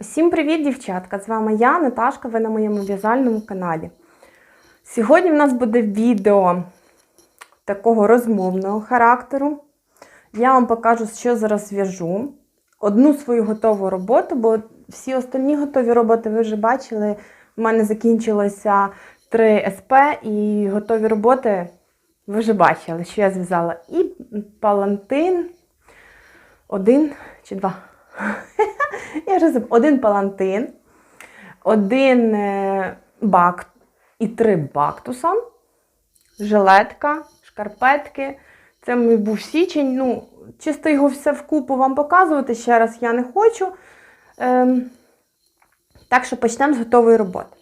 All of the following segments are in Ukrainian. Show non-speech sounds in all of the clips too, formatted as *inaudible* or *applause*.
Всім привіт, дівчатка! З вами я, Наташка, ви на моєму в'язальному каналі. Сьогодні в нас буде відео такого розмовного характеру. Я вам покажу, що зараз в'яжу. Одну свою готову роботу, бо всі остальні готові роботи ви вже бачили. У мене закінчилося 3 СП і готові роботи ви вже бачили, що я зв'язала. І палантин один чи два. *laughs* Я вже забула. Один палантин, один е, бак і три бактуса, жилетка, шкарпетки. Це мій був січень. Ну, чисто його все вкупу вам показувати ще раз я не хочу. Ем, так що почнемо з готової роботи.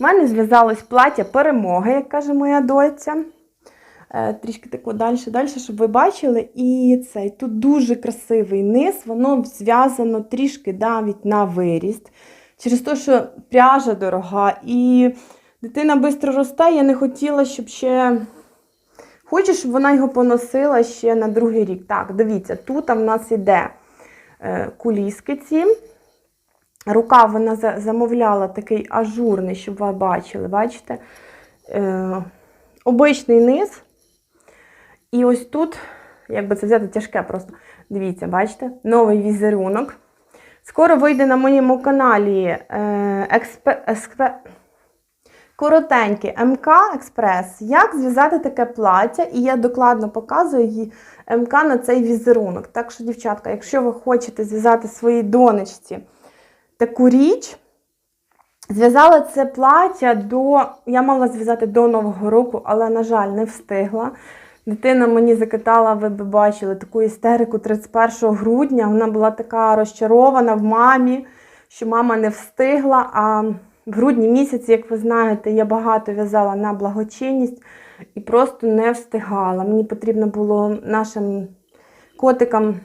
У мене зв'язалось плаття перемоги, як каже моя доця. Е, Трішки тако далі, далі, щоб ви бачили. І цей тут дуже красивий низ, воно зв'язано трішки навіть на виріст. Через те, що пряжа дорога, і дитина швидко росте, я не хотіла, щоб ще. Хочу, щоб вона його поносила ще на другий рік. Так, дивіться, тут в нас іде е, куліски ці. Рука вона замовляла такий ажурний, щоб ви бачили, бачите? Е, обичний низ. І ось тут, як би це взяти тяжке просто. Дивіться, бачите? Новий візерунок. Скоро вийде на моєму каналі е, експе, експе, коротенький МК Експрес. Як зв'язати таке плаття, і я докладно показую її МК на цей візерунок. Так що, дівчатка, якщо ви хочете зв'язати своїй донечці таку річ, Зв'язала це плаття до. Я мала зв'язати до Нового року, але, на жаль, не встигла. Дитина мені закатала, ви б бачили, таку істерику 31 грудня. Вона була така розчарована в мамі, що мама не встигла. А в грудні місяці, як ви знаєте, я багато в'язала на благочинність і просто не встигала. Мені потрібно було нашим котикам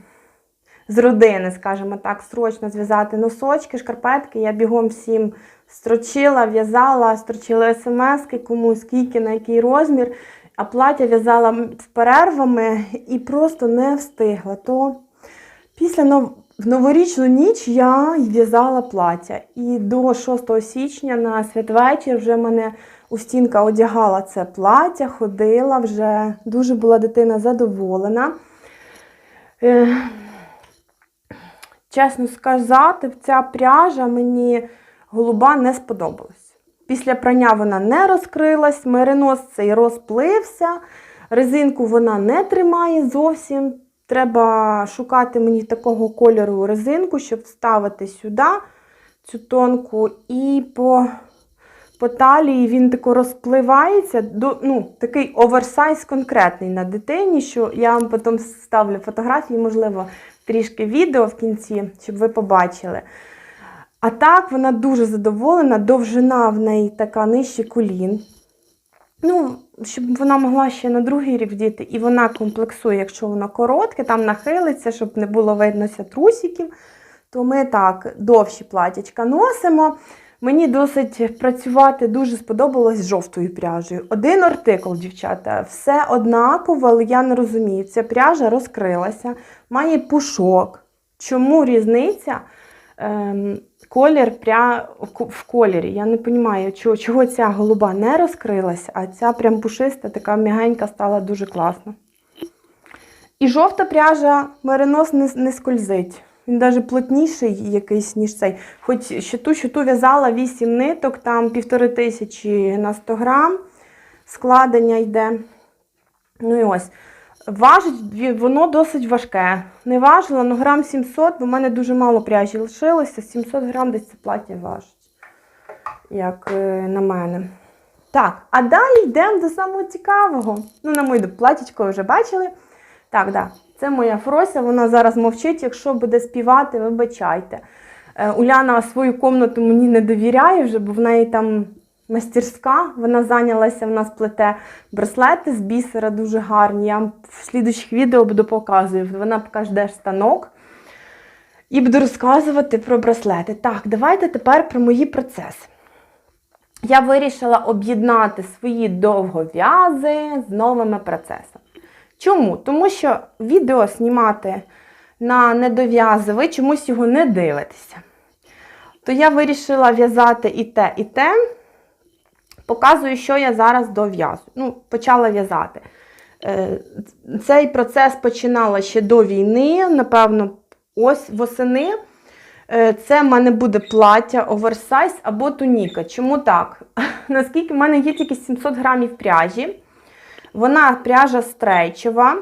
з родини, скажімо так, срочно зв'язати носочки, шкарпетки. Я бігом всім строчила, в'язала, строчила смски, кому скільки, на який розмір. А плаття в'язала з перервами і просто не встигла. То після нов... в новорічну ніч я в'язала плаття. І до 6 січня на святвечір вже мене Устінка одягала це плаття, ходила, вже дуже була дитина задоволена. Е, Чесно сказати, ця пряжа мені голуба не сподобалась. Після прання вона не розкрилась, меринос цей розплився, резинку вона не тримає зовсім. Треба шукати мені такого кольору резинку, щоб вставити сюди цю тонку. І по, по талії він тако розпливається. До, ну, Такий оверсайз конкретний на дитині, що я вам потім ставлю фотографії, можливо, трішки відео в кінці, щоб ви побачили. А так, вона дуже задоволена, довжина в неї така нижче колін. Ну, щоб вона могла ще на другий рік вдіти, і вона комплексує, якщо воно коротке, там нахилиться, щоб не було виднося трусиків, то ми так довші платячка носимо. Мені досить працювати дуже сподобалось з жовтою пряжею. Один артикул, дівчата, все однаково, але я не розумію. Ця пряжа розкрилася, має пушок. Чому різниця? Ем, колір пря... в кольорі. Я не розумію, чого, чого ця голуба не розкрилася, а ця прям пушиста, така м'ягенька стала дуже класно. І жовта пряжа меринос не, не скользить. Він навіть плотніший якийсь, ніж цей. Хоч щиту, щиту в'язала 8 ниток, там півтори тисячі на 100 грам складення йде. Ну і ось. Важить воно досить важке. Не важила, ну грам 700, бо в мене дуже мало пряжі лишилося. 700 грам десь це плаття важить, як е, на мене. Так, а далі йдемо до самого цікавого. Ну, на мою платічко вже бачили. Так, да. Це моя Фрося, вона зараз мовчить. Якщо буде співати, вибачайте. Е, Уляна свою комнату мені не довіряє вже, бо в неї там мастерська. Вона зайнялася, в нас плете браслети з бісера дуже гарні. Я вам в слідучих відео буду показувати. Вона покаже, де станок. І буду розказувати про браслети. Так, давайте тепер про мої процеси. Я вирішила об'єднати свої довгов'язи з новими процесами. Чому? Тому що відео знімати на недов'язи, ви чомусь його не дивитеся. то я вирішила в'язати і те, і те. Показую, що я зараз дов'язую. Ну, почала в'язати. Е, Цей процес починала ще до війни, напевно, ось восени. Е, Це в мене буде плаття, оверсайз або туніка. Чому так? *laughs* Наскільки в мене є тільки 700 грамів пряжі. Вона пряжа стрейчева.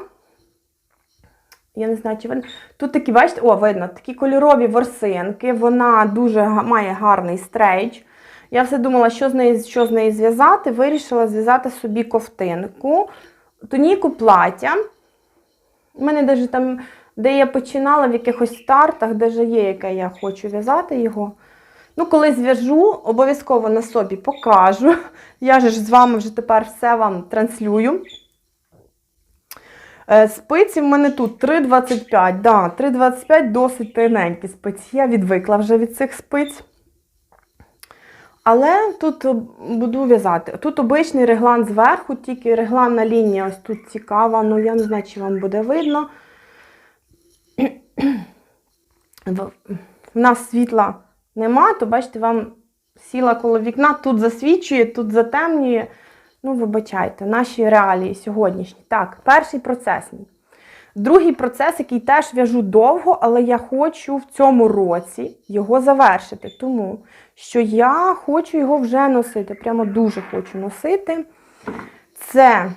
Я не знаю, чи видно. Тут такі, бачите, о, видно, такі кольорові ворсинки. Вона дуже має гарний стрейч. Я все думала, що з неї, що з неї зв'язати. Вирішила зв'язати собі ковтинку, туніку плаття. У мене навіть там, де я починала в якихось стартах, де вже є, яке я хочу в'язати його. Ну, коли зв'яжу, обов'язково на собі покажу. Я ж з вами вже тепер все вам транслюю. Е, Спиці в мене тут 3,25. Да, 3,25 досить тоненькі спиці. Я відвикла вже від цих спиць. Але тут буду в'язати. Тут обичний реглан зверху, тільки регланна лінія ось тут цікава. Ну, я не знаю, чи вам буде видно. В нас світла нема, то бачите, вам сіла коло вікна, тут засвічує, тут затемнює. Ну, вибачайте, наші реалії сьогоднішні. Так, перший процес. Другий процес, який теж в'яжу довго, але я хочу в цьому році його завершити, тому що я хочу його вже носити. Прямо дуже хочу носити. Це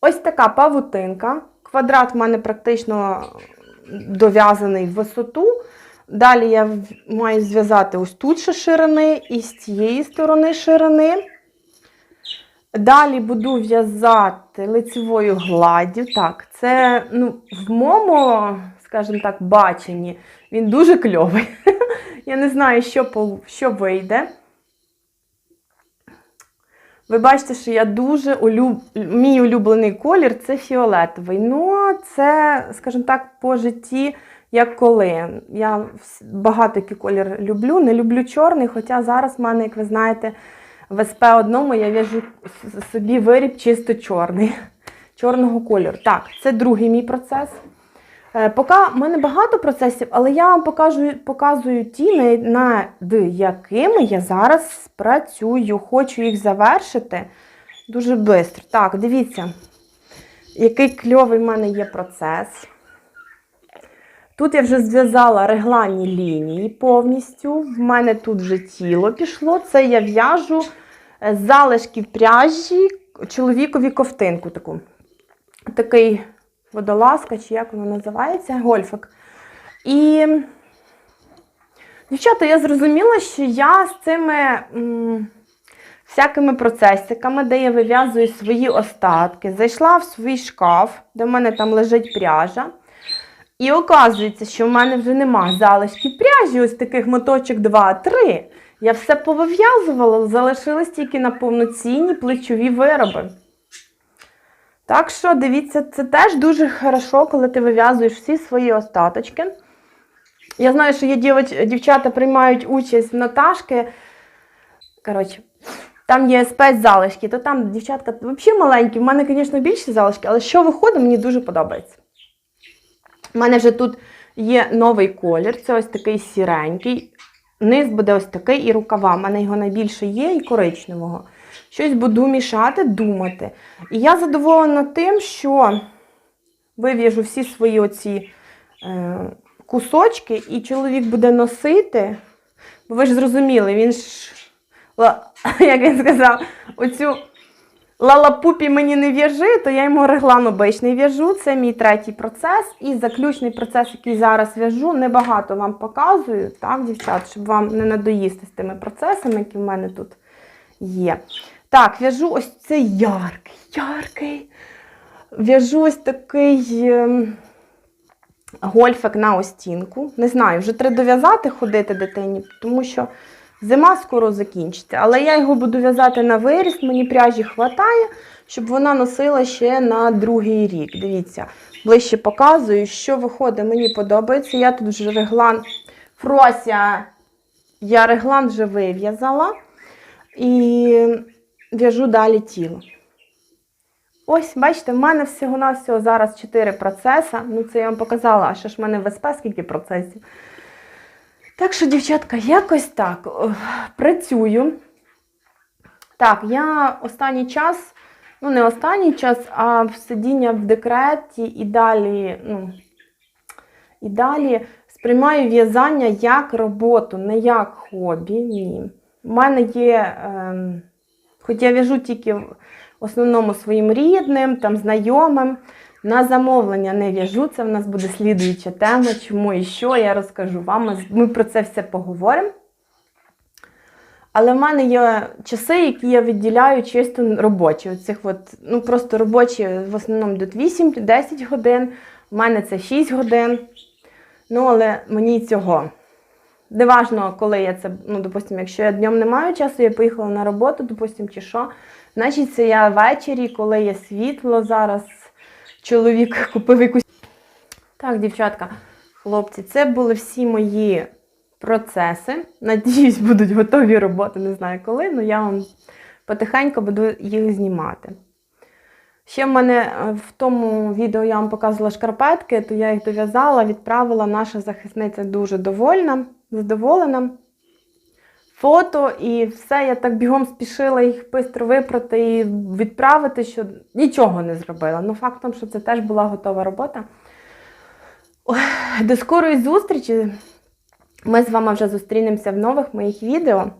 ось така павутинка. Квадрат в мене практично дов'язаний в висоту. Далі я маю зв'язати ось тут ще ширини і з цієї сторони ширини. Далі буду в'язати лицевою гладдю. Так, це ну, в моєму, скажімо так, баченні він дуже кльовий. *laughs* Я не знаю, що, що вийде. Ви бачите, що я дуже улюб... мій улюблений колір це фіолетовий. Ну, це, скажімо так, по житті, як коли. Я багато який колір люблю, не люблю чорний, хоча зараз в мене, як ви знаєте, в СП одному я в'яжу собі виріб чисто чорний, *laughs* чорного кольору. Так, це другий мій процес. Е, Поки в мене багато процесів, але я вам покажу, показую ті, над якими я зараз працюю. Хочу їх завершити дуже швидко. Так, дивіться, який кльовий в мене є процес. Тут я вже зв'язала регланні лінії повністю. В мене тут вже тіло пішло. Це я в'яжу е, з залишків пряжі чоловікові ковтинку таку. Такий водолазка, чи як воно називається, гольфик. І, дівчата, я зрозуміла, що я з цими м, всякими процесиками, де я вив'язую свої остатки, зайшла в свій шкаф, де в мене там лежить пряжа. І оказується, що в мене вже нема залишків пряжі, ось таких моточок 2-3. Я все повив'язувала, залишились тільки на повноцінні плечові вироби. Так що, дивіться, це теж дуже хорошо, коли ти вив'язуєш всі свої остаточки. Я знаю, що є дівоч- дівчата приймають участь в Наташки. Коротше, там є спецзалишки, то там дівчатка взагалі маленькі. В мене, звісно, більші залишки, але що виходить, мені дуже подобається. У мене вже тут є новий колір, це ось такий сіренький. Низ буде ось такий і рукава. У мене його найбільше є і коричневого. Щось буду мішати, думати. І я задоволена тим, що вив'яжу всі свої оці е, кусочки, і чоловік буде носити. Бо ви ж зрозуміли, він ж, *laughs* як він сказав, оцю лалапупі мені не в'яжи, то я йому реглан обичний в'яжу. Це мій третій процес. І заключний процес, який зараз в'яжу, небагато вам показую, так, дівчат, щоб вам не надоїсти з тими процесами, які в мене тут є. Так, в'яжу ось цей яркий, яркий. В'яжу ось такий ем, гольфик на остінку. Не знаю, вже треба дов'язати ходити дитині, тому що зима скоро закінчиться. Але я його буду в'язати на виріст, мені пряжі хватає, щоб вона носила ще на другий рік. Дивіться, ближче показую, що виходить, мені подобається. Я тут вже реглан Фрося, я реглан вже вив'язала і в'яжу далі тіло. Ось, бачите, в мене всього-навсього зараз 4 процеси. Ну, це я вам показала, а що ж в мене в СП скільки процесів. Так що, дівчатка, якось так. Працюю. Так, я останній час, ну не останній час, а в сидіння в декреті і далі, ну, і далі сприймаю в'язання як роботу, не як хобі. Ні. У мене є, ем, хоч я в'яжу тільки в основному своїм рідним, там, знайомим. На замовлення не в'яжу, це в нас буде слідуюча тема, чому і що, я розкажу вам. Ми- про це все поговоримо. Але в мене є часи, які я відділяю чисто робочі. Оцих от, ну просто робочі в основному йдуть 8-10 годин. У мене це 6 годин. Ну, але мені цього. Неважно, коли я це, ну, допустимо, якщо я днем не маю часу, я поїхала на роботу, допустимо, чи що. Значить, це я ввечері, коли є світло зараз. Чоловік купив якусь. Так, дівчатка, хлопці, це були всі мої процеси. Надіюсь, будуть готові роботи, не знаю коли, але я вам потихеньку буду їх знімати. Ще в мене е, в тому відео я вам показувала шкарпетки, то я їх дов'язала, відправила. Наша захисниця дуже довольна, задоволена. Фото і все, я так бігом спішила їх пистро випрати і відправити, що нічого не зробила. Ну, фактом, що це теж була готова робота. До скорої зустрічі! Ми з вами вже зустрінемося в нових моїх відео.